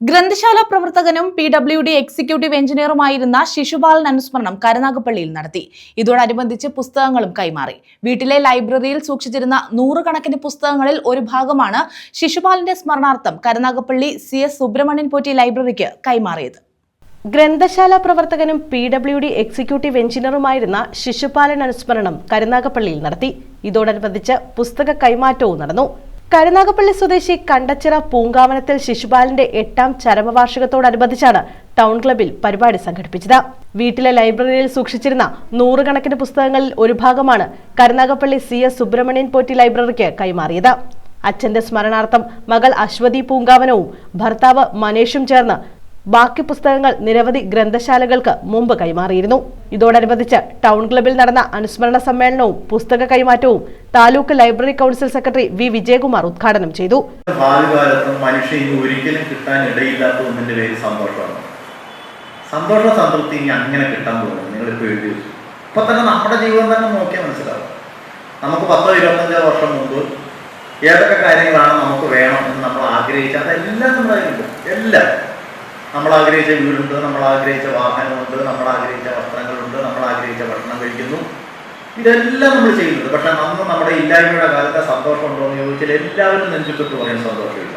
ഗ്രന്ഥശാല പ്രവർത്തകനും P W D executive എഞ്ചിനീയറുമായിരുന്ന ശിശുപാലൻ അനുസ്മരണം കരുനാഗപ്പള്ളിയിൽ നടത്തി. ഇതോടനുബന്ധിച്ച് പുസ്തകങ്ങളും കൈമാറി. വീട്ടിലെ ലൈബ്രറിയിൽ സൂക്ഷിച്ചിരുന്ന നൂറുകണക്കിന് പുസ്തകങ്ങളിൽ ഒരു ഭാഗമാണ് ശിശുപാലന്റെ സ്മരണാർത്ഥം കരുനാഗപ്പള്ളി സി എസ് സുബ്രഹ്മണ്യൻ പോറ്റി ലൈബ്രറിക്ക് കൈമാറിയത്. ഗ്രന്ഥശാല പ്രവർത്തകനും പി ഡബ്ല്യു ഡി എക്സിക്യൂട്ടീവ് എഞ്ചിനീയറുമായിരുന്ന ശിശുപാലൻ അനുസ്മരണം കരുനാഗപ്പള്ളിയിൽ നടത്തി. ഇതോടനുബന്ധിച്ച് പുസ്തക കൈമാറ്റവും നടന്നു. കരുനാഗപ്പള്ളി സ്വദേശി കണ്ടച്ചിറ പൂങ്കാവനത്തിൽ ശിശുപാലിന്റെ എട്ടാം ചരമവാർഷികത്തോടനുബന്ധിച്ചാണ് ടൗൺ ക്ലബിൽ പരിപാടി സംഘടിപ്പിച്ചത്. വീട്ടിലെ ലൈബ്രറിയിൽ സൂക്ഷിച്ചിരുന്ന നൂറുകണക്കിന് പുസ്തകങ്ങളിൽ ഒരു ഭാഗമാണ് കരുനാഗപ്പള്ളി സി എസ് സുബ്രഹ്മണ്യൻ പോറ്റി ലൈബ്രറിക്ക് കൈമാറിയത്. അച്ഛന്റെ സ്മരണാർത്ഥം മകൾ അശ്വതി പൂങ്കാവനവും ഭർത്താവ് മനേഷും ചേർന്ന് ബാക്കി പുസ്തകങ്ങൾ നിരവധി ഗ്രന്ഥശാലകൾക്ക് മുമ്പ് കൈമാറിയിരുന്നു. ഇതോടനുബന്ധിച്ച് ടൗൺ ക്ലബിൽ നടന്ന അനുസ്മരണ സമ്മേളനവും പുസ്തക കൈമാറ്റവും taluk library council secretary V. Vijayakumar ഉദ്ഘാടനം ചെയ്തു. മനുഷ്യന് ഒരിക്കലും കിട്ടാൻ ഇടയില്ലാത്ത ഒന്നിന്റെ പേര് സന്തോഷമാണ്. സന്തോഷ സംതൃപ്തി അങ്ങനെ കിട്ടാൻ പോകുന്നു നിങ്ങൾ ഇപ്പോൾ എഴുതി ഇപ്പൊ തന്നെ നമ്മുടെ ജീവിതം തന്നെ നോക്കിയാൽ മനസ്സിലാവും. നമുക്ക് പത്തോ ഇരുപത്തഞ്ചോ വർഷം മുമ്പ് ഏതൊക്കെ കാര്യങ്ങളാണ് നമുക്ക് വേണം എന്ന് നമ്മൾ ആഗ്രഹിച്ച അതെല്ലാം നമ്മുടെ എല്ലാം. നമ്മൾ ആഗ്രഹിച്ച വീടുണ്ട് നമ്മൾ ആഗ്രഹിച്ച വാഹനമുണ്ട് നമ്മൾ ആഗ്രഹിച്ച വസ്ത്രങ്ങളുണ്ട് നമ്മൾ ആഗ്രഹിച്ച ഭക്ഷണം കഴിക്കുന്നു. ഇതെല്ലാം നമ്മൾ ചെയ്യുന്നുണ്ട്. പക്ഷെ അന്ന് നമ്മുടെ ഇല്ലായ്മയുടെ കാലത്തെ സന്തോഷം ഉണ്ടോ എന്ന് ചോദിച്ചാൽ എല്ലാവരും നെഞ്ചിട്ട് പറയാൻ സന്തോഷമില്ല.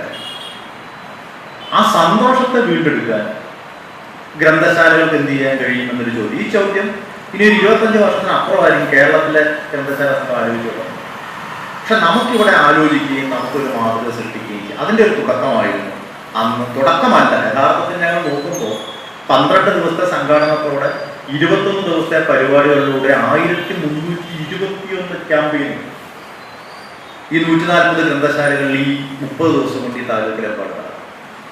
ആ സന്തോഷത്തെ വീണ്ടെടുക്കാൻ ഗ്രന്ഥശാലകൾക്ക് എന്ത് ചെയ്യാൻ കഴിയുമെന്നൊരു ചോദ്യം. ഈ ചോദ്യം ഇനി ഒരു ഇരുപത്തഞ്ച് വർഷത്തിന് അപ്പുറമായിരിക്കും കേരളത്തിലെ ഗ്രന്ഥശാല സംഘം ആലോചിച്ചുള്ളത് പക്ഷെ നമുക്കിവിടെ ആലോചിക്കുകയും നമുക്കൊരു മാതൃക സൃഷ്ടിക്കുകയും അതിന്റെ ഒരു തുടക്കമായിരുന്നു. അന്ന് തുടക്കമല്ല നോക്കുമ്പോൾ പന്ത്രണ്ട് ദിവസത്തെ സംഘാടനത്തോടെ ഇരുപത്തൊന്ന് ദിവസത്തെ പരിപാടികളിലൂടെ ആയിരത്തി മുന്നൂറ്റി ഇരുപത്തിയൊന്ന് ക്യാമ്പയിൻ ഈ നൂറ്റി നാൽപ്പത് ഗ്രന്ഥശാലകളിൽ ഈ മുപ്പത് ദിവസം കൊണ്ട് ഈ താലൂക്കിലെമ്പാട് നടന്നു.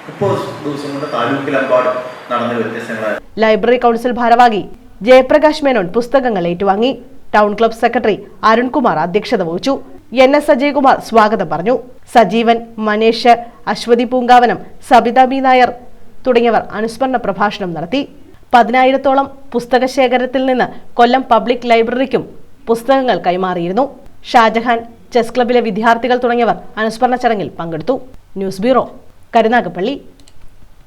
മുപ്പത് ദിവസം കൊണ്ട് താലൂക്കിലെമ്പാട് നടന്ന വ്യത്യസ്തങ്ങളായി ലൈബ്രറി കൗൺസിൽ ഭാരവാഹി ജയപ്രകാശ് മേനോൻ പുസ്തകങ്ങൾ ഏറ്റുവാങ്ങി. ടൗൺ ക്ലബ് സെക്രട്ടറി അരുൺകുമാർ അധ്യക്ഷത വഹിച്ചു. എൻ എസ് അജയ്കുമാർ സ്വാഗതം പറഞ്ഞു. സജീവൻ മനേഷ് അശ്വതി പൂങ്കാവനം സബിത ബി നായർ തുടങ്ങിയവർ അനുസ്മരണ പ്രഭാഷണം നടത്തി. പതിനായിരത്തോളം പുസ്തക ശേഖരത്തിൽ നിന്ന് കൊല്ലം പബ്ലിക് ലൈബ്രറിക്കും പുസ്തകങ്ങൾ കൈമാറിയിരുന്നു. ഷാജഹാൻ ചെസ് ക്ലബിലെ വിദ്യാർത്ഥികൾ തുടങ്ങിയവർ അനുസ്മരണ ചടങ്ങിൽ പങ്കെടുത്തു. News bureau Karunagappally.